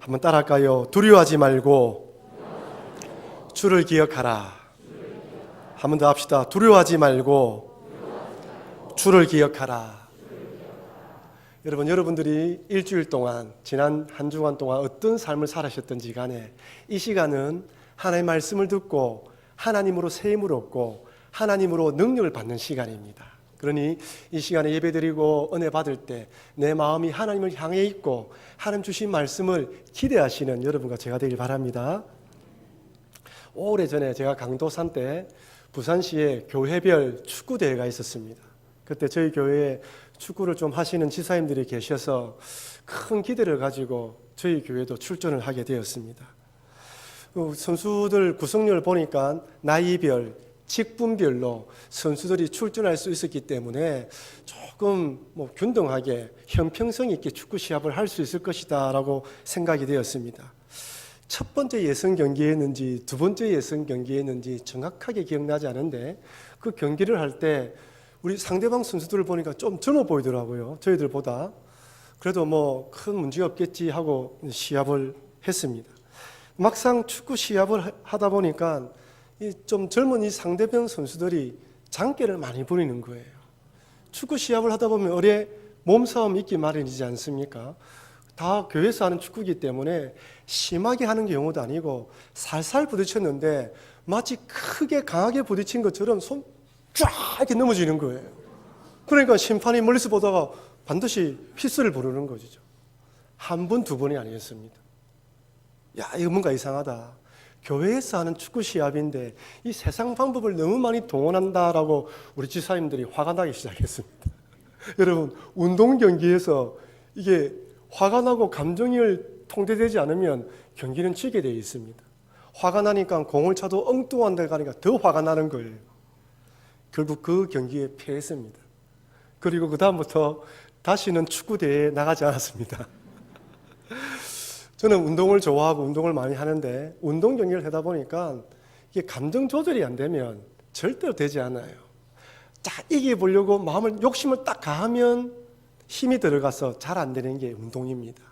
한번 따라할까요? 두려워하지 말고 주를 기억하라. 한 번 더 합시다. 두려워하지 말고 주를 기억하라. 여러분, 여러분들이 일주일 동안, 지난 한 주간 동안 어떤 삶을 살아셨던지 간에 이 시간은 하나님의 말씀을 듣고 하나님으로 새 힘을 얻고 하나님으로 능력을 받는 시간입니다. 그러니 이 시간에 예배드리고 은혜 받을 때 내 마음이 하나님을 향해 있고 하나님 주신 말씀을 기대하시는 여러분과 제가 되길 바랍니다. 오래전에 제가 강도산 때 부산시에 교회별 축구 대회가 있었습니다. 그때 저희 교회에 축구를 좀 하시는 지사님들이 계셔서 큰 기대를 가지고 저희 교회도 출전을 하게 되었습니다. 그 선수들 구성률을 보니까 나이별, 직분별로 선수들이 출전할 수 있었기 때문에 조금 뭐 균등하게 형평성 있게 축구 시합을 할 수 있을 것이다라고 생각이 되었습니다. 첫 번째 예선 경기였는지 두 번째 예선 경기였는지 정확하게 기억나지 않은데 그 경기를 할 때 우리 상대방 선수들을 보니까 좀 젊어 보이더라고요. 저희들보다. 그래도 뭐 큰 문제 없겠지 하고 시합을 했습니다. 막상 축구 시합을 하다 보니까 이 좀 젊은 이 상대방 선수들이 장기를 많이 부리는 거예요. 축구 시합을 하다 보면 어뢰 몸싸움 있기 마련이지 않습니까? 다 교회에서 하는 축구기 때문에 심하게 하는 경우도 아니고 살살 부딪혔는데 마치 크게 강하게 부딪힌 것처럼 손 쫙 이렇게 넘어지는 거예요. 그러니까 심판이 멀리서 보다가 반드시 휘스를 부르는 거죠. 한 번, 두 번이 아니었습니다. 야, 이거 뭔가 이상하다. 교회에서 하는 축구 시합인데 이 세상 방법을 너무 많이 동원한다라고 우리 지사님들이 화가 나기 시작했습니다. 여러분, 운동 경기에서 이게 화가 나고 감정이 통제되지 않으면 경기는 지게 되어 있습니다. 화가 나니까 공을 차도 엉뚱한 데 가니까 더 화가 나는 거예요. 결국 그 경기에 패했습니다. 그리고 그다음부터 다시는 축구 대회에 나가지 않았습니다. 저는 운동을 좋아하고 운동을 많이 하는데 운동 경기를 하다 보니까 이게 감정 조절이 안 되면 절대로 되지 않아요. 자, 이겨보려고 마음을, 욕심을 딱 가하면 힘이 들어가서 잘 안 되는 게 운동입니다.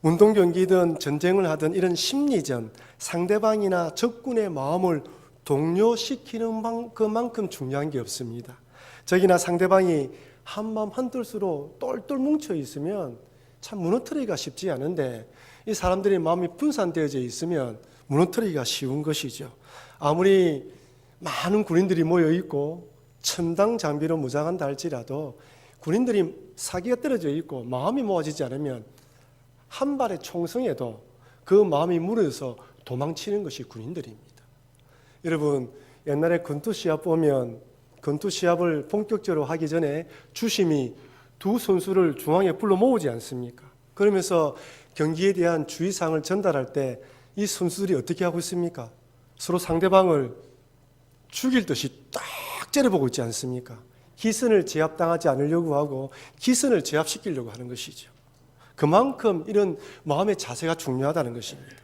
운동 경기든 전쟁을 하든 이런 심리전, 상대방이나 적군의 마음을 동요시키는 그만큼 중요한 게 없습니다. 저기나 상대방이 한마음 한뜻으로 똘똘 뭉쳐 있으면 참 무너뜨리기가 쉽지 않은데 이 사람들의 마음이 분산되어져 있으면 무너뜨리기가 쉬운 것이죠. 아무리 많은 군인들이 모여 있고 첨당 장비로 무장한다 할지라도 군인들이 사기가 떨어져 있고 마음이 모아지지 않으면 한 발의 총성에도 그 마음이 무너져서 도망치는 것이 군인들입니다. 여러분 옛날에 권투 시합 보면 권투 시합을 본격적으로 하기 전에 주심이 두 선수를 중앙에 불러 모으지 않습니까? 그러면서 경기에 대한 주의사항을 전달할 때 이 선수들이 어떻게 하고 있습니까? 서로 상대방을 죽일 듯이 딱 째려보고 있지 않습니까? 기선을 제압당하지 않으려고 하고 기선을 제압시키려고 하는 것이죠. 그만큼 이런 마음의 자세가 중요하다는 것입니다.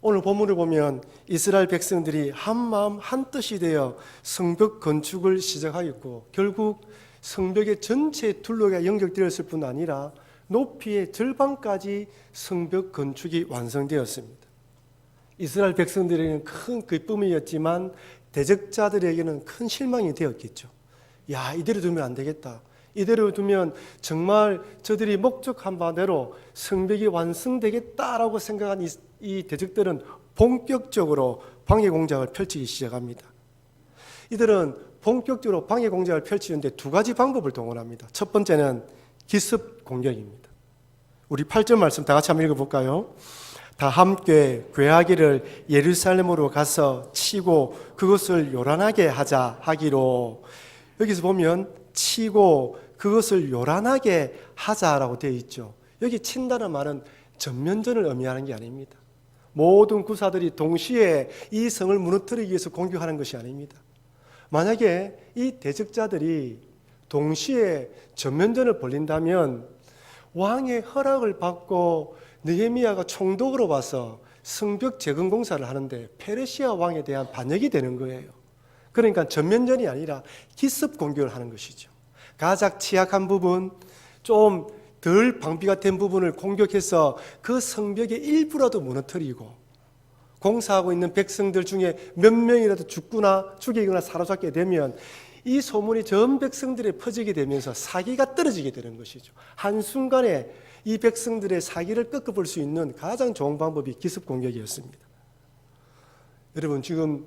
오늘 본문을 보면 이스라엘 백성들이 한 마음 한 뜻이 되어 성벽 건축을 시작하였고 결국 성벽의 전체 둘러가 연결되었을 뿐 아니라 높이의 절반까지 성벽 건축이 완성되었습니다. 이스라엘 백성들에게는 큰 기쁨이었지만 대적자들에게는 큰 실망이 되었겠죠. 야, 이대로 두면 안 되겠다. 이대로 두면 정말 저들이 목적한 바대로 성벽이 완성되겠다라고 생각한 이, 이 대적들은 본격적으로 방해 공작을 펼치기 시작합니다. 이들은 본격적으로 방해 공작을 펼치는데 두 가지 방법을 동원합니다. 첫 번째는 기습 공격입니다. 우리 8절 말씀 다 같이 한번 읽어볼까요? 다 함께 괴하기를 예루살렘으로 가서 치고 그것을 요란하게 하자 하기로 여기서 보면 치고 그것을 요란하게 하자라고 되어 있죠. 여기 친다는 말은 전면전을 의미하는 게 아닙니다. 모든 구사들이 동시에 이 성을 무너뜨리기 위해서 공격하는 것이 아닙니다. 만약에 이 대적자들이 동시에 전면전을 벌린다면 왕의 허락을 받고 느헤미야가 총독으로 와서 성벽 재건 공사를 하는데 페르시아 왕에 대한 반역이 되는 거예요. 그러니까 전면전이 아니라 기습 공격을 하는 것이죠. 가장 취약한 부분, 좀 덜 방비가 된 부분을 공격해서 그 성벽의 일부라도 무너뜨리고 공사하고 있는 백성들 중에 몇 명이라도 죽거나 죽이거나 사로잡게 되면 이 소문이 전 백성들에 퍼지게 되면서 사기가 떨어지게 되는 것이죠. 한순간에 이 백성들의 사기를 꺾어볼 수 있는 가장 좋은 방법이 기습 공격이었습니다. 여러분 지금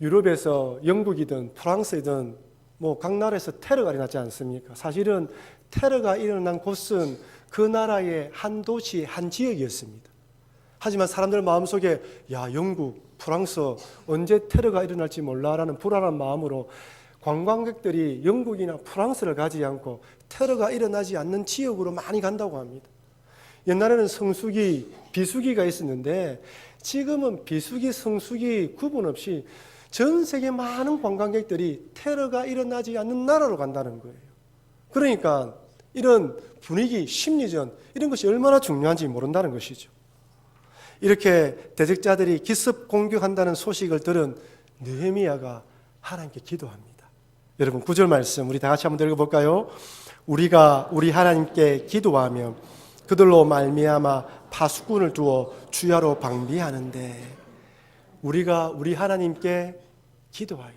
유럽에서 영국이든 프랑스이든 뭐 각 나라에서 테러가 일어나지 않습니까? 사실은 테러가 일어난 곳은 그 나라의 한 도시, 한 지역이었습니다. 하지만 사람들 마음속에 야 영국, 프랑스 언제 테러가 일어날지 몰라라는 불안한 마음으로 관광객들이 영국이나 프랑스를 가지 않고 테러가 일어나지 않는 지역으로 많이 간다고 합니다. 옛날에는 성수기, 비수기가 있었는데 지금은 비수기, 성수기 구분 없이 전 세계 많은 관광객들이 테러가 일어나지 않는 나라로 간다는 거예요. 그러니까 이런 분위기, 심리전 이런 것이 얼마나 중요한지 모른다는 것이죠. 이렇게 대적자들이 기습 공격한다는 소식을 들은 느헤미야가 하나님께 기도합니다. 여러분 구절 말씀 우리 다 같이 한번 읽어볼까요? 우리가 우리 하나님께 기도하며 그들로 말미암아 파수꾼을 두어 주야로 방비하는데 우리가 우리 하나님께 기도하여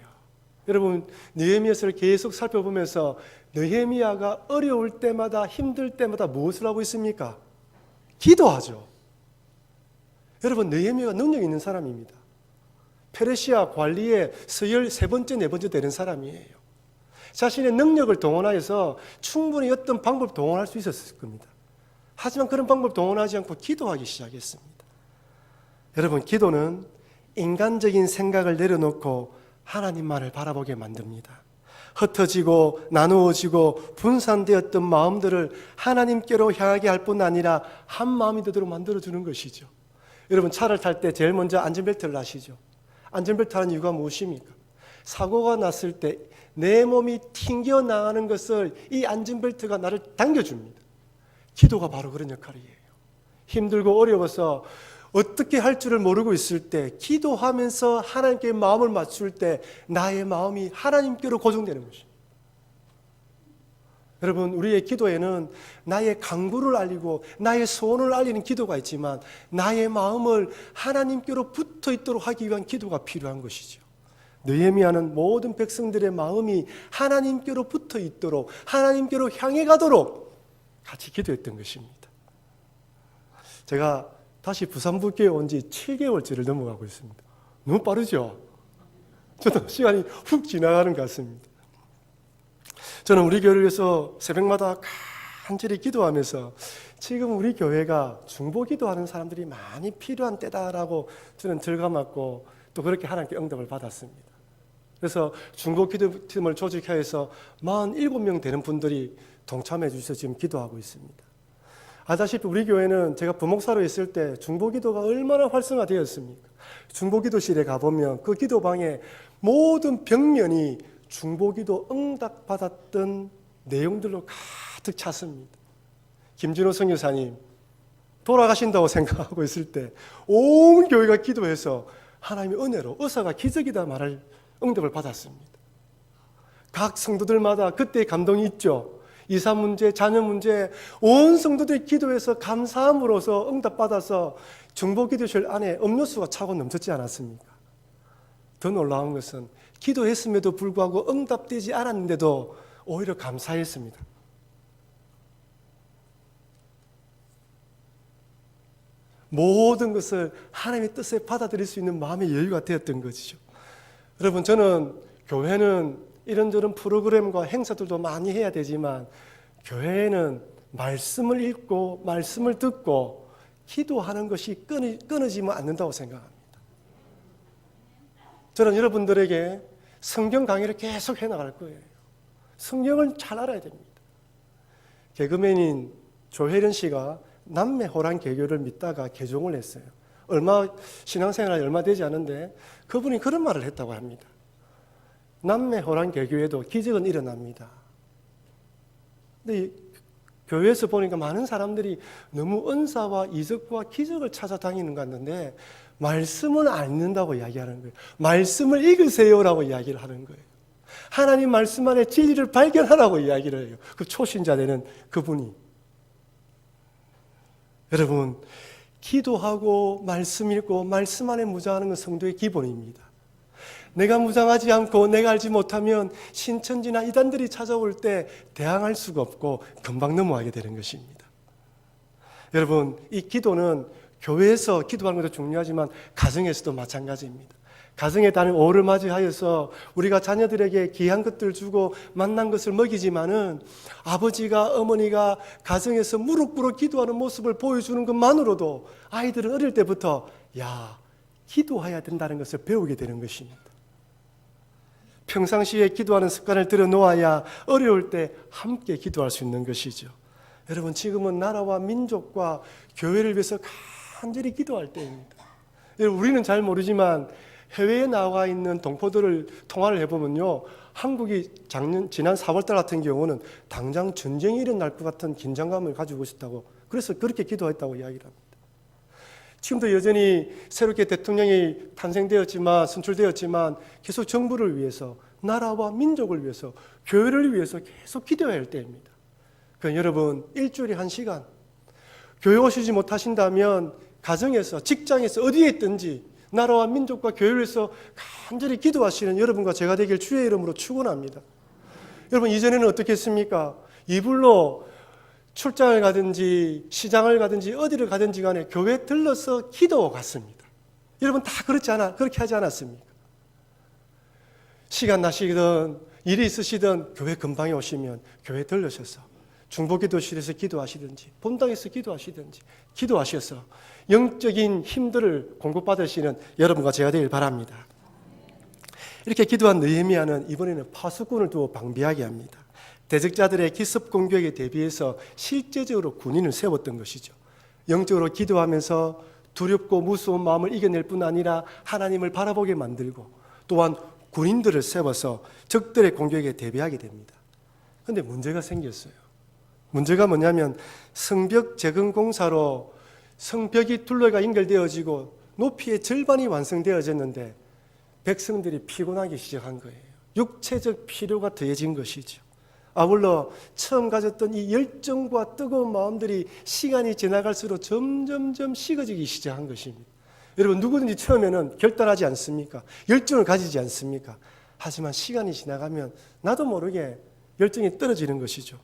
여러분 느헤미야서를 계속 살펴보면서 느헤미야가 어려울 때마다 힘들 때마다 무엇을 하고 있습니까? 기도하죠. 여러분 느헤미야가 능력 있는 사람입니다. 페르시아 관리의 서열 세 번째 네 번째 되는 사람이에요. 자신의 능력을 동원하여서 충분히 어떤 방법 동원할 수 있었을 겁니다. 하지만 그런 방법 동원하지 않고 기도하기 시작했습니다. 여러분 기도는 인간적인 생각을 내려놓고 하나님만을 바라보게 만듭니다. 흩어지고 나누어지고 분산되었던 마음들을 하나님께로 향하게 할 뿐 아니라 한 마음이 되도록 만들어 주는 것이죠. 여러분 차를 탈 때 제일 먼저 안전벨트를 하시죠. 안전벨트 하는 이유가 무엇입니까? 사고가 났을 때 내 몸이 튕겨 나가는 것을 이 안전벨트가 나를 당겨줍니다. 기도가 바로 그런 역할이에요. 힘들고 어려워서 어떻게 할 줄을 모르고 있을 때 기도하면서 하나님께 마음을 맞출 때 나의 마음이 하나님께로 고정되는 것입니다. 여러분 우리의 기도에는 나의 강구를 알리고 나의 소원을 알리는 기도가 있지만 나의 마음을 하나님께로 붙어 있도록 하기 위한 기도가 필요한 것이죠. 느헤미야는 모든 백성들의 마음이 하나님께로 붙어 있도록 하나님께로 향해 가도록 같이 기도했던 것입니다. 제가 다시 부산북교에 온 지 7개월째를 넘어가고 있습니다. 너무 빠르죠? 저도 시간이 훅 지나가는 것 같습니다. 저는 우리 교회를 위해서 새벽마다 간절히 기도하면서 지금 우리 교회가 중보 기도하는 사람들이 많이 필요한 때다라고 저는 들감았고 또 그렇게 하나님께 응답을 받았습니다. 그래서 중보 기도팀을 조직해서 47명 되는 분들이 동참해 주셔서 지금 기도하고 있습니다. 아다시피 우리 교회는 제가 부목사로 있을 때 중보 기도가 얼마나 활성화되었습니까? 중보 기도실에 가보면 그 기도방에 모든 벽면이 중보기도 응답받았던 내용들로 가득 찼습니다. 김진호 성교사님 돌아가신다고 생각하고 있을 때 온 교회가 기도해서 하나님의 은혜로 의사가 기적이다 말할 응답을 받았습니다. 각 성도들마다 그때의 감동이 있죠. 이사 문제, 자녀 문제, 온 성도들이 기도해서 감사함으로써 응답받아서 중보 기도실 안에 음료수가 차고 넘쳤지 않았습니까? 더 놀라운 것은 기도했음에도 불구하고 응답되지 않았는데도 오히려 감사했습니다. 모든 것을 하나님의 뜻에 받아들일 수 있는 마음의 여유가 되었던 것이죠. 여러분, 저는 교회는 이런저런 프로그램과 행사들도 많이 해야 되지만, 교회는 말씀을 읽고, 말씀을 듣고, 기도하는 것이 끊어지면 않는다고 생각합니다. 저는 여러분들에게 성경 강의를 계속 해 나갈 거예요. 성경을 잘 알아야 됩니다. 개그맨인 조혜련 씨가 남매 호란 개교를 믿다가 개종을 했어요. 얼마 신앙생활이 얼마 되지 않은데 그분이 그런 말을 했다고 합니다. 남매 호란 개교에도 기적은 일어납니다. 근데 교회에서 보니까 많은 사람들이 너무 은사와 이적과 기적을 찾아 다니는 것 같는데 말씀을 안 읽는다고 이야기하는 거예요. 말씀을 읽으세요라고 이야기를 하는 거예요. 하나님 말씀 안에 진리를 발견하라고 이야기를 해요. 그 초신자 되는 그분이. 여러분, 기도하고 말씀 읽고 말씀 안에 무장하는 건 성도의 기본입니다. 내가 무장하지 않고 내가 알지 못하면 신천지나 이단들이 찾아올 때 대항할 수가 없고 금방 넘어가게 되는 것입니다. 여러분, 이 기도는 교회에서 기도하는 것도 중요하지만 가정에서도 마찬가지입니다. 가정에 다른 오를 맞이하여서 우리가 자녀들에게 귀한 것들 주고 만난 것을 먹이지만은 아버지가 어머니가 가정에서 무릎 꿇어 기도하는 모습을 보여주는 것만으로도 아이들은 어릴 때부터 야 기도해야 된다는 것을 배우게 되는 것입니다. 평상시에 기도하는 습관을 들여 놓아야 어려울 때 함께 기도할 수 있는 것이죠. 여러분 지금은 나라와 민족과 교회를 위해서 간절히 기도할 때입니다. 우리는 잘 모르지만 해외에 나와 있는 동포들을 통화를 해보면요. 한국이 작년, 지난 4월달 같은 경우는 당장 전쟁이 일어날 것 같은 긴장감을 가지고 있었다고 그래서 그렇게 기도했다고 이야기를 합니다. 지금도 여전히 새롭게 대통령이 탄생되었지만 선출되었지만 계속 정부를 위해서 나라와 민족을 위해서 교회를 위해서 계속 기도해야 할 때입니다. 그 여러분 일주일에 한 시간 교회 오시지 못하신다면 가정에서 직장에서 어디에 있든지 나라와 민족과 교회를 위해서 간절히 기도하시는 여러분과 제가 되길 주의 이름으로 축원합니다. 여러분 이전에는 어떻게 했습니까? 이불로 출장을 가든지 시장을 가든지 어디를 가든지 간에 교회 들러서 기도 갔습니다. 여러분 다 그렇지 않아 그렇게 하지 않았습니까? 시간 나시든 일이 있으시든 교회 근방에 오시면 교회 들르셔서 중보기도실에서 기도하시든지 본당에서 기도하시든지 기도하셔서 영적인 힘들을 공급받으시는 여러분과 제가 되길 바랍니다. 이렇게 기도한 느헤미야는 이번에는 파수꾼을 두어 방비하게 합니다. 대적자들의 기습 공격에 대비해서 실제적으로 군인을 세웠던 것이죠. 영적으로 기도하면서 두렵고 무서운 마음을 이겨낼 뿐 아니라 하나님을 바라보게 만들고 또한 군인들을 세워서 적들의 공격에 대비하게 됩니다. 그런데 문제가 생겼어요. 문제가 뭐냐면 성벽 재건 공사로 성벽이 둘러가 연결되어지고 높이의 절반이 완성되어졌는데 백성들이 피곤하기 시작한 거예요. 육체적 필요가 더해진 것이죠. 아울러 처음 가졌던 이 열정과 뜨거운 마음들이 시간이 지나갈수록 점점점 식어지기 시작한 것입니다. 여러분 누구든지 처음에는 결단하지 않습니까? 열정을 가지지 않습니까? 하지만 시간이 지나가면 나도 모르게 열정이 떨어지는 것이죠.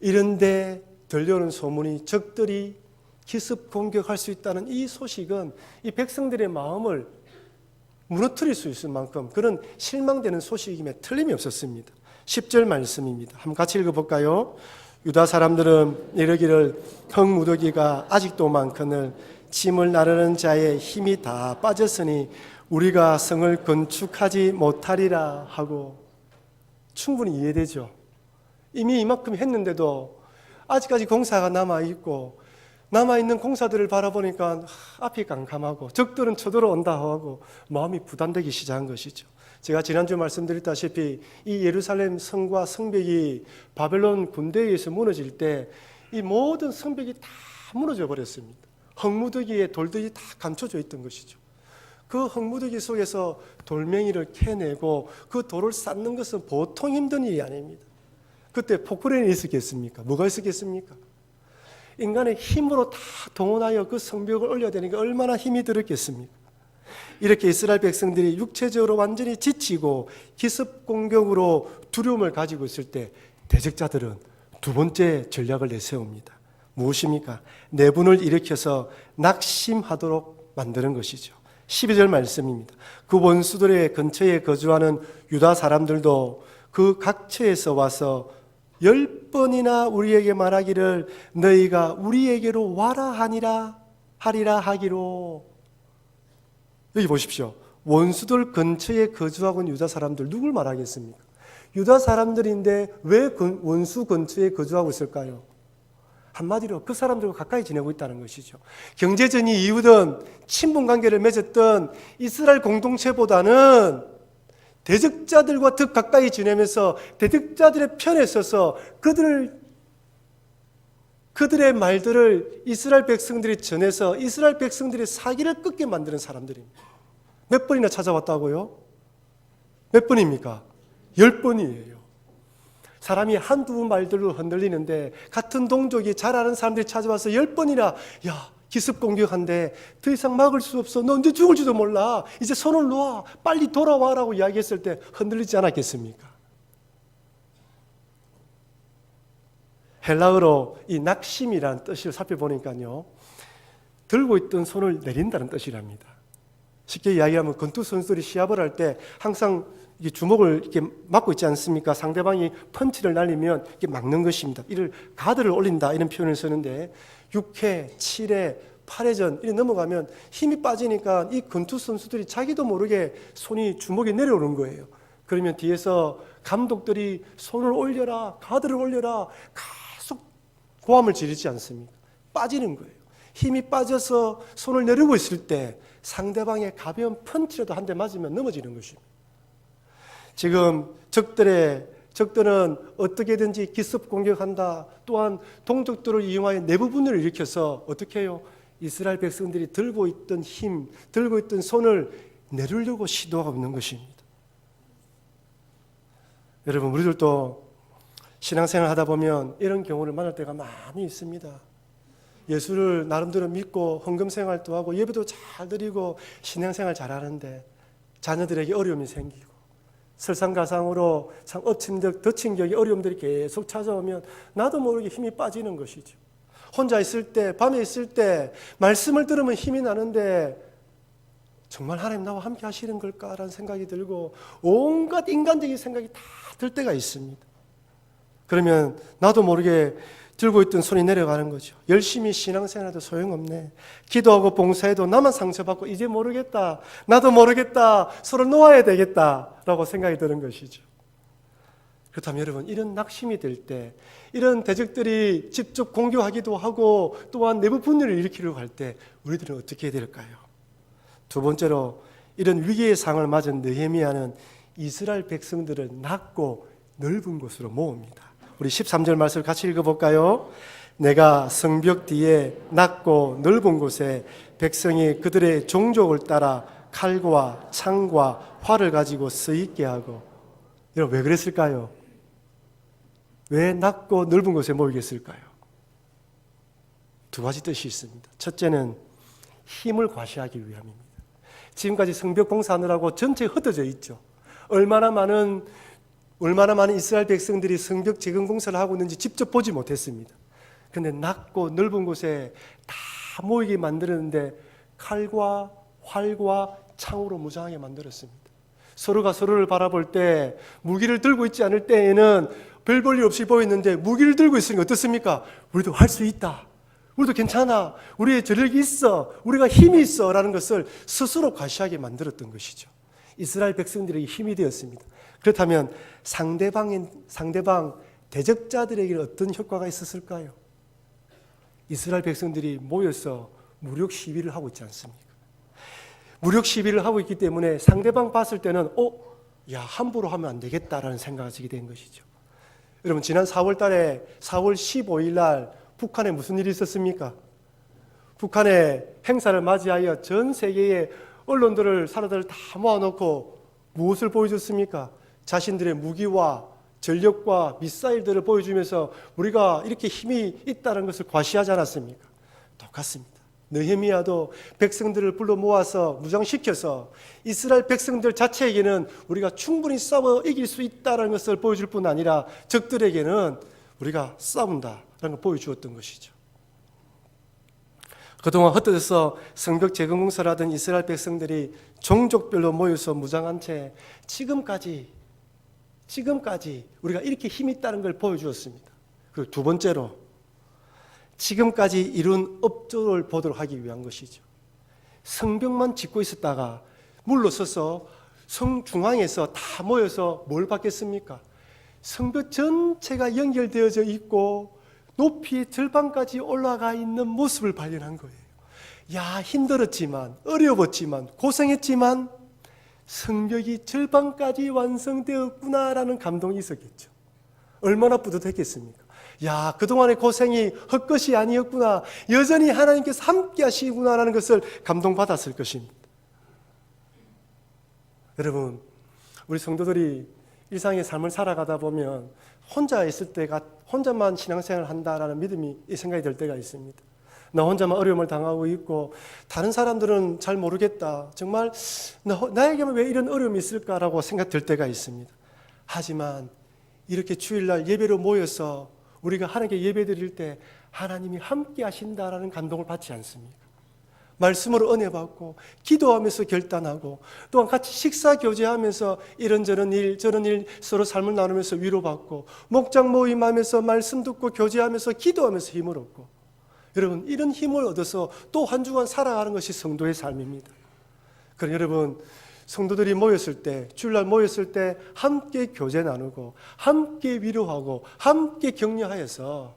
이런데 들려오는 소문이 적들이 기습 공격할 수 있다는 이 소식은 이 백성들의 마음을 무너뜨릴 수 있을 만큼 그런 실망되는 소식임에 틀림이 없었습니다. 10절 말씀입니다. 한번 같이 읽어볼까요? 유다 사람들은 이르기를 흙무더기가 아직도 많거늘 짐을 나르는 자의 힘이 다 빠졌으니 우리가 성을 건축하지 못하리라 하고 충분히 이해되죠. 이미 이만큼 했는데도 아직까지 공사가 남아 있고 남아 있는 공사들을 바라보니까 앞이 깜깜하고 적들은 쳐들어온다 하고 마음이 부담되기 시작한 것이죠. 제가 지난주 말씀드렸다시피 이 예루살렘 성과 성벽이 바벨론 군대에 의해서 무너질 때 이 모든 성벽이 다 무너져 버렸습니다. 흙무더기에 돌들이 다 감춰져 있던 것이죠. 그 흙무더기 속에서 돌멩이를 캐내고 그 돌을 쌓는 것은 보통 힘든 일이 아닙니다. 그때 포크레인이 있었겠습니까? 뭐가 있었겠습니까? 인간의 힘으로 다 동원하여 그 성벽을 올려야 되니까 얼마나 힘이 들었겠습니까? 이렇게 이스라엘 백성들이 육체적으로 완전히 지치고 기습 공격으로 두려움을 가지고 있을 때 대적자들은 두 번째 전략을 내세웁니다. 무엇입니까? 내분을 일으켜서 낙심하도록 만드는 것이죠. 12절 말씀입니다. 그 원수들의 근처에 거주하는 유다 사람들도 그 각처에서 와서 열 번이나 우리에게 말하기를 너희가 우리에게로 와라 하니라 하리라 하기로 여기 보십시오. 원수들 근처에 거주하고 있는 유다 사람들 누굴 말하겠습니까? 유다 사람들인데 왜 원수 근처에 거주하고 있을까요? 한마디로 그 사람들과 가까이 지내고 있다는 것이죠. 경제적인 이유든 친분 관계를 맺었던 이스라엘 공동체보다는 대적자들과 더 가까이 지내면서 대적자들의 편에 서서 그들을 그들의 말들을 이스라엘 백성들이 전해서 이스라엘 백성들이 사기를 끊게 만드는 사람들입니다. 몇 번이나 찾아왔다고요? 몇 번입니까? 열 번이에요. 사람이 한두 말들로 흔들리는데 같은 동족이 잘 아는 사람들이 찾아와서 열 번이나 야 기습 공격한데 더 이상 막을 수 없어. 너 언제 죽을지도 몰라. 이제 손을 놓아. 빨리 돌아와라고 이야기했을 때 흔들리지 않았겠습니까? 헬라어로 이 낙심이라는 뜻을 살펴보니까요. 들고 있던 손을 내린다는 뜻이랍니다. 쉽게 이야기하면 권투 선수들이 시합을 할 때 항상 이게 주먹을 이렇게 막고 있지 않습니까? 상대방이 펀치를 날리면 이렇게 막는 것입니다. 이를 가드를 올린다 이런 표현을 쓰는데 6회, 7회, 8회전 이렇게 넘어가면 힘이 빠지니까 이 권투 선수들이 자기도 모르게 손이 주먹에 내려오는 거예요. 그러면 뒤에서 감독들이 손을 올려라, 가드를 올려라 계속 고함을 지르지 않습니까? 빠지는 거예요. 힘이 빠져서 손을 내리고 있을 때 상대방의 가벼운 펀치라도 한 대 맞으면 넘어지는 것입니다. 지금 적들의 적들은 어떻게든지 기습 공격한다. 또한 동족들을 이용하여 내부 분열을 일으켜서 어떻게 해요? 이스라엘 백성들이 들고 있던 힘, 들고 있던 손을 내리려고 시도하고 있는 것입니다. 여러분, 우리들도 신앙생활 하다 보면 이런 경우를 만날 때가 많이 있습니다. 예수를 나름대로 믿고 헌금 생활도 하고 예배도 잘 드리고 신앙생활 잘 하는데 자녀들에게 어려움이 생기고 설상가상으로 참 엎친적 덧친격의 어려움들이 계속 찾아오면 나도 모르게 힘이 빠지는 것이죠. 혼자 있을 때, 밤에 있을 때 말씀을 들으면 힘이 나는데 정말 하나님 나와 함께 하시는 걸까라는 생각이 들고 온갖 인간적인 생각이 다 들 때가 있습니다. 그러면 나도 모르게 들고 있던 손이 내려가는 거죠. 열심히 신앙생활해도 소용없네. 기도하고 봉사해도 나만 상처받고 이제 모르겠다. 나도 모르겠다. 서로 놓아야 되겠다. 라고 생각이 드는 것이죠. 그렇다면 여러분, 이런 낙심이 될 때, 이런 대적들이 직접 공격하기도 하고 또한 내부 분열을 일으키려고 할 때 우리들은 어떻게 해야 될까요? 두 번째로 이런 위기의 상을 맞은 느헤미야는 이스라엘 백성들을 낮고 넓은 곳으로 모읍니다. 우리 13절 말씀을 같이 읽어볼까요? 내가 성벽 뒤에 낮고 넓은 곳에 백성이 그들의 종족을 따라 칼과 창과 활을 가지고 서 있게 하고 여러분 왜 그랬을까요? 왜 낮고 넓은 곳에 모이겠을까요? 두 가지 뜻이 있습니다. 첫째는 힘을 과시하기 위함입니다. 지금까지 성벽 공사하느라고 전체 흩어져 있죠. 얼마나 많은 얼마나 많은 이스라엘 백성들이 성벽 재건 공사를 하고 있는지 직접 보지 못했습니다. 근데 낮고 넓은 곳에 다 모이게 만들었는데 칼과 활과 창으로 무장하게 만들었습니다. 서로가 서로를 바라볼 때 무기를 들고 있지 않을 때에는 별 볼일 없이 보였는데 무기를 들고 있으니까 어떻습니까? 우리도 할 수 있다. 우리도 괜찮아. 우리의 저력이 있어. 우리가 힘이 있어. 라는 것을 스스로 과시하게 만들었던 것이죠. 이스라엘 백성들에게 힘이 되었습니다. 그렇다면 상대방인, 상대방 대적자들에게 어떤 효과가 있었을까요? 이스라엘 백성들이 모여서 무력 시위를 하고 있지 않습니까? 무력 시위를 하고 있기 때문에 상대방 봤을 때는 어, 야 함부로 하면 안 되겠다라는 생각을 하게 된 것이죠. 여러분 지난 4월 달에 4월 15일 날 북한에 무슨 일이 있었습니까? 북한의 행사를 맞이하여 전 세계의 언론들을 사람들을 다 모아놓고 무엇을 보여줬습니까? 자신들의 무기와 전력과 미사일들을 보여주면서 우리가 이렇게 힘이 있다는 것을 과시하지 않았습니까? 똑같습니다. 느헤미야도 백성들을 불러 모아서 무장시켜서 이스라엘 백성들 자체에게는 우리가 충분히 싸워 이길 수 있다는 것을 보여줄 뿐 아니라 적들에게는 우리가 싸운다라는 걸 보여주었던 것이죠. 그동안 흩어져서 성벽 재건 공사를 하던 이스라엘 백성들이 종족별로 모여서 무장한 채 지금까지 지금까지 우리가 이렇게 힘이 있다는 걸 보여주었습니다. 그리고 두 번째로 지금까지 이룬 업적을 보도록 하기 위한 것이죠. 성벽만 짓고 있었다가 물러서서 성 중앙에서 다 모여서 뭘 받겠습니까? 성벽 전체가 연결되어져 있고 높이 절반까지 올라가 있는 모습을 발견한 거예요. 야, 힘들었지만, 어려웠지만, 고생했지만, 성벽이 절반까지 완성되었구나라는 감동이 있었겠죠. 얼마나 뿌듯했겠습니까? 야, 그동안의 고생이 헛것이 아니었구나. 여전히 하나님께서 함께 하시구나라는 것을 감동받았을 것입니다. 여러분, 우리 성도들이 일상의 삶을 살아가다 보면 혼자 있을 때가 혼자만 신앙생활을 한다라는 믿음이 이 생각이 들 때가 있습니다. 나 혼자만 어려움을 당하고 있고 다른 사람들은 잘 모르겠다. 정말 나, 나에게만 왜 이런 어려움이 있을까라고 생각 들 때가 있습니다. 하지만 이렇게 주일날 예배로 모여서 우리가 하나님께 예배 드릴 때 하나님이 함께 하신다라는 감동을 받지 않습니까? 말씀으로 은혜 받고 기도하면서 결단하고 또한 같이 식사 교제하면서 이런저런 일 저런 일 서로 삶을 나누면서 위로받고 목장 모임하면서 말씀 듣고 교제하면서 기도하면서 힘을 얻고 여러분 이런 힘을 얻어서 또 한 주간 살아가는 것이 성도의 삶입니다. 그럼 여러분 성도들이 모였을 때 주일날 모였을 때 함께 교제 나누고 함께 위로하고 함께 격려하여서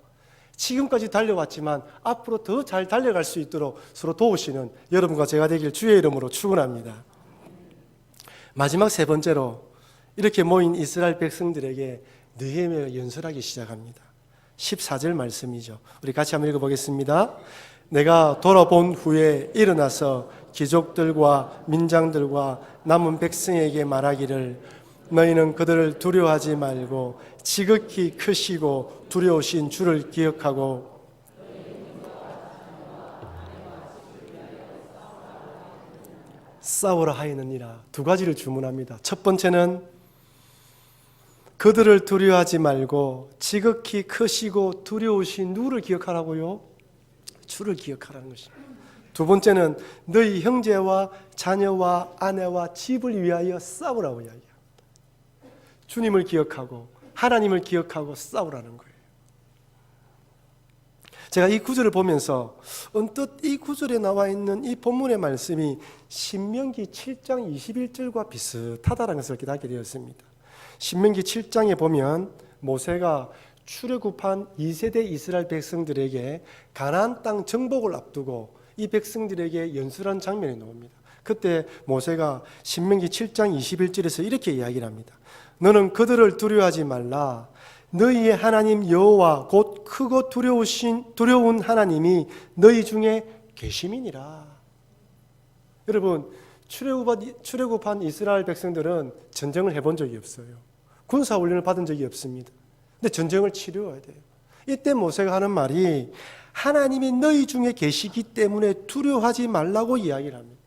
지금까지 달려왔지만 앞으로 더 잘 달려갈 수 있도록 서로 도우시는 여러분과 제가 되길 주의 이름으로 축원합니다. 마지막 세 번째로 이렇게 모인 이스라엘 백성들에게 느헤미야가 연설하기 시작합니다. 14절 말씀이죠. 우리 같이 한번 읽어보겠습니다. 내가 돌아본 후에 일어나서 귀족들과 민장들과 남은 백성에게 말하기를 너희는 그들을 두려워하지 말고 지극히 크시고 두려우신 주를 기억하고 싸우라 하였느니라 두 가지를 주문합니다. 첫 번째는 그들을 두려워하지 말고 지극히 크시고 두려우신 누를 기억하라고요. 주를 기억하라는 것입니다. 두 번째는 너희 형제와 자녀와 아내와 집을 위하여 싸우라고 이야기합니다. 주님을 기억하고 하나님을 기억하고 싸우라는 거예요. 제가 이 구절을 보면서 언뜻 이 구절에 나와 있는 이 본문의 말씀이 신명기 7장 21절과 비슷하다는 것을 깨닫게 되었습니다. 신명기 7장에 보면 모세가 출애굽한 2세대 이스라엘 백성들에게 가나안 땅 정복을 앞두고 이 백성들에게 연설한 장면이 나옵니다. 그때 모세가 신명기 7장 21절에서 이렇게 이야기를 합니다. 너는 그들을 두려워하지 말라. 너희의 하나님 여호와 곧 크고 두려우신 두려운 하나님이 너희 중에 계심이니라. 여러분 출애굽한, 이스라엘 백성들은 전쟁을 해본 적이 없어요. 군사 훈련을 받은 적이 없습니다. 근데 전쟁을 치료해야 돼요. 이때 모세가 하는 말이 하나님이 너희 중에 계시기 때문에 두려워하지 말라고 이야기를 합니다.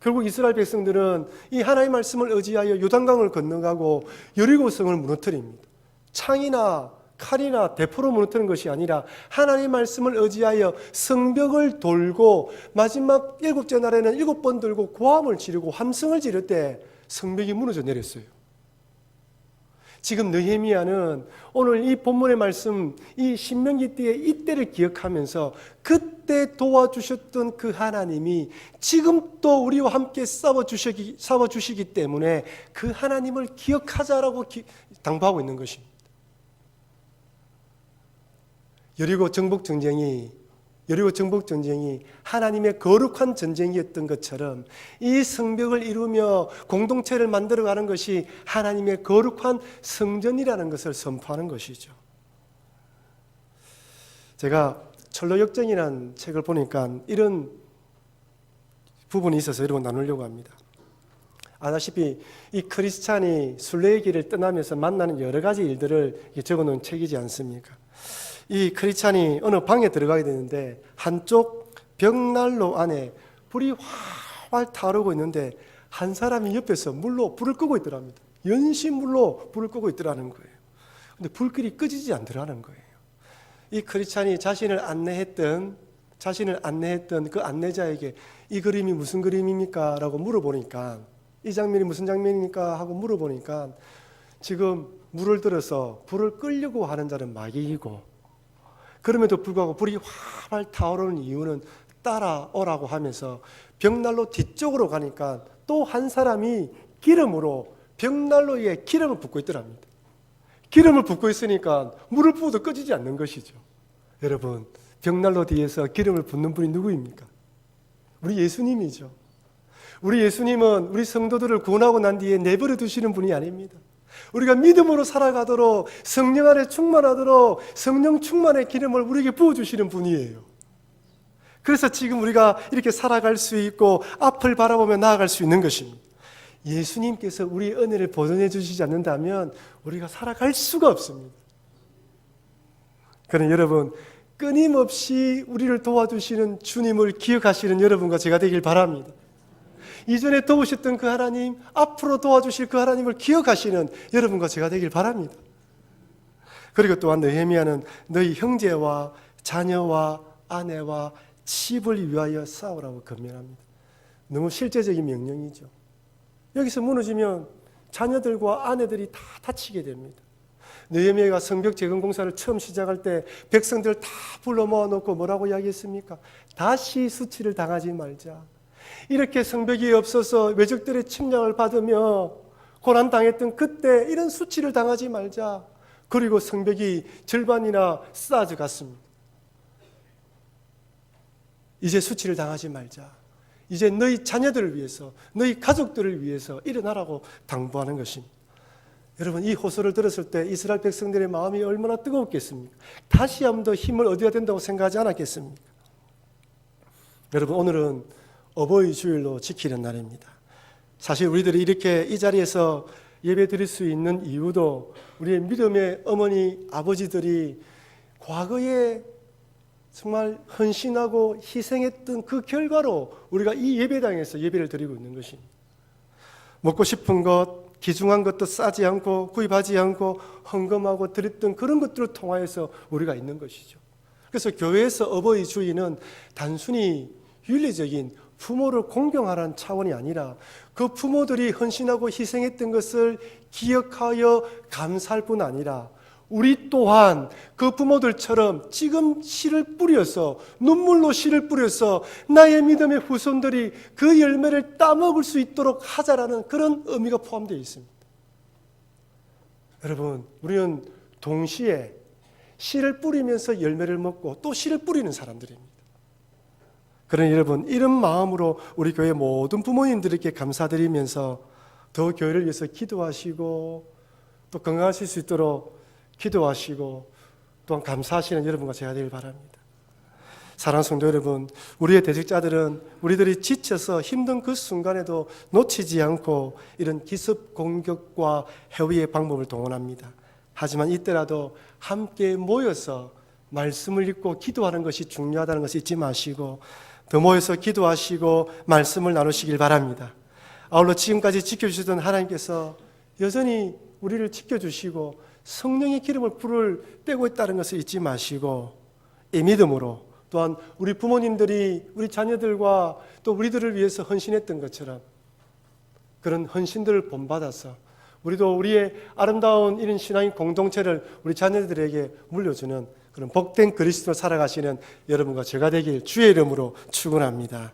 결국 이스라엘 백성들은 이 하나님의 말씀을 의지하여 요단강을 건너가고 여리고성을 무너뜨립니다. 창이나 칼이나 대포로 무너뜨는 것이 아니라 하나님의 말씀을 의지하여 성벽을 돌고 마지막 일곱째 날에는 일곱 번 들고 고함을 지르고 함성을 지를 때 성벽이 무너져 내렸어요. 지금 느헤미야는 오늘 이 본문의 말씀 이 신명기 때의 이때를 기억하면서 그때 도와주셨던 그 하나님이 지금 또 우리와 함께 싸워 주시기 싸워 주시기 때문에 그 하나님을 기억하자라고 기, 당부하고 있는 것입니다. 여리고 정복 전쟁이 여리고 정복 전쟁이 하나님의 거룩한 전쟁이었던 것처럼 이 성벽을 이루며 공동체를 만들어 가는 것이 하나님의 거룩한 성전이라는 것을 선포하는 것이죠. 제가 철로 역정이라는 책을 보니까 이런 부분이 있어서 여러분 나누려고 합니다. 아다시피 이 크리스찬이 순례의 길을 떠나면서 만나는 여러 가지 일들을 적어놓은 책이지 않습니까? 이 크리스찬이 어느 방에 들어가게 되는데 한쪽 벽난로 안에 불이 활활 타오르고 있는데 한 사람이 옆에서 물로 불을 끄고 있더랍니다. 연신물로 불을 끄고 있더라는 거예요. 근데 불길이 끄지지 않더라는 거예요. 이 크리스찬이 자신을 안내했던 자신을 안내했던 그 안내자에게 이 그림이 무슨 그림입니까? 라고 물어보니까 이 장면이 무슨 장면입니까? 하고 물어보니까 지금 물을 들어서 불을 끌려고 하는 자는 마귀이고 그럼에도 불구하고 불이 활활 타오르는 이유는 따라오라고 하면서 벽난로 뒤쪽으로 가니까 또 한 사람이 기름으로 벽난로에 기름을 붓고 있더랍니다. 기름을 붓고 있으니까 물을 부어도 꺼지지 않는 것이죠. 여러분, 벽난로 뒤에서 기름을 붓는 분이 누구입니까? 우리 예수님이죠. 우리 예수님은 우리 성도들을 구원하고 난 뒤에 내버려 두시는 분이 아닙니다. 우리가 믿음으로 살아가도록 성령 안에 충만하도록 성령 충만의 기름을 우리에게 부어주시는 분이에요. 그래서 지금 우리가 이렇게 살아갈 수 있고 앞을 바라보며 나아갈 수 있는 것입니다. 예수님께서 우리 은혜를 보존해 주시지 않는다면 우리가 살아갈 수가 없습니다. 그런 여러분 끊임없이 우리를 도와주시는 주님을 기억하시는 여러분과 제가 되길 바랍니다. 이전에 도우셨던 그 하나님, 앞으로 도와주실 그 하나님을 기억하시는 여러분과 제가 되길 바랍니다. 그리고 또한 느헤미야는 너희 형제와 자녀와 아내와 집을 위하여 싸우라고 건면합니다. 너무 실제적인 명령이죠. 여기서 무너지면 자녀들과 아내들이 다 다치게 됩니다. 느헤미야가 성벽 재건 공사를 처음 시작할 때 백성들 다 불러 모아놓고 뭐라고 이야기했습니까? 다시 수치를 당하지 말자. 이렇게 성벽이 없어서 외적들의 침략을 받으며 고난 당했던 그때 이런 수치를 당하지 말자. 그리고 성벽이 절반이나 쌓아져 갔습니다. 이제 수치를 당하지 말자. 이제 너희 자녀들을 위해서, 너희 가족들을 위해서 일어나라고 당부하는 것입니다. 여러분, 이 호소를 들었을 때 이스라엘 백성들의 마음이 얼마나 뜨거웠겠습니까? 다시 한번 더 힘을 얻어야 된다고 생각하지 않았겠습니까? 여러분, 오늘은 어버이 주일로 지키는 날입니다. 사실 우리들이 이렇게 이 자리에서 예배 드릴 수 있는 이유도 우리의 믿음의 어머니, 아버지들이 과거에 정말 헌신하고 희생했던 그 결과로 우리가 이 예배당에서 예배를 드리고 있는 것입니다. 먹고 싶은 것, 기중한 것도 싸지 않고 구입하지 않고 헌금하고 드렸던 그런 것들을 통하여서 우리가 있는 것이죠. 그래서 교회에서 어버이 주의는 단순히 윤리적인 부모를 공경하라는 차원이 아니라 그 부모들이 헌신하고 희생했던 것을 기억하여 감사할 뿐 아니라 우리 또한 그 부모들처럼 지금 씨를 뿌려서 눈물로 씨를 뿌려서 나의 믿음의 후손들이 그 열매를 따먹을 수 있도록 하자라는 그런 의미가 포함되어 있습니다. 여러분, 우리는 동시에 씨를 뿌리면서 열매를 먹고 또 씨를 뿌리는 사람들입니다. 그러니 여러분, 이런 마음으로 우리 교회 모든 부모님들에게 감사드리면서 더 교회를 위해서 기도하시고 또 건강하실 수 있도록 기도하시고 또한 감사하시는 여러분과 제가 되길 바랍니다. 사랑하는 성도 여러분, 우리의 대적자들은 우리들이 지쳐서 힘든 그 순간에도 놓치지 않고 이런 기습 공격과 해위의 방법을 동원합니다. 하지만 이때라도 함께 모여서 말씀을 읽고 기도하는 것이 중요하다는 것을 잊지 마시고 더 모여서 기도하시고 말씀을 나누시길 바랍니다. 아울러 지금까지 지켜주시던 하나님께서 여전히 우리를 지켜주시고 성령의 기름을 불을 떼고 있다는 것을 잊지 마시고 이 믿음으로 또한 우리 부모님들이 우리 자녀들과 또 우리들을 위해서 헌신했던 것처럼 그런 헌신들을 본받아서 우리도 우리의 아름다운 이런 신앙의 공동체를 우리 자녀들에게 물려주는 그런 복된 그리스도 살아가시는 여러분과 제가 되길 주의 이름으로 축원합니다.